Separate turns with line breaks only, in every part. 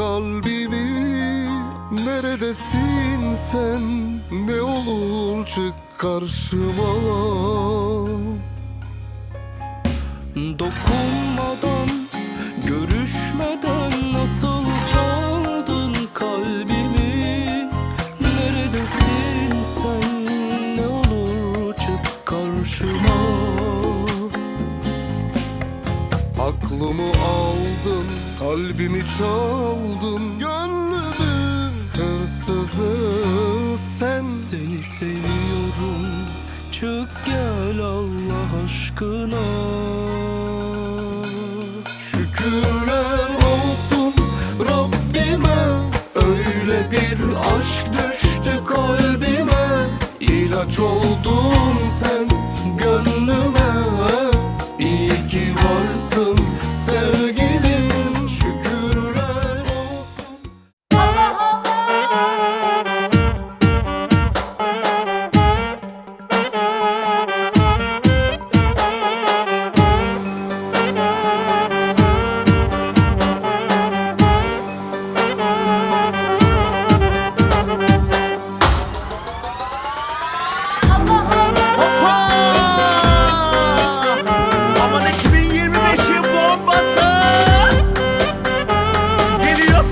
kalbimi Neredesin sen, ne olur çık karşıma.
Dokunmadan, görüşmeden
Aklımı aldın, kalbimi çaldın. Gönlümün hırsızı sen.
Seni seviyorum, çık gel Allah aşkına.
Şükürler olsun Rabbime. Öyle bir aşk düştü kalbime. İlaç oldun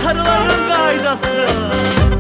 Geliyor sarıların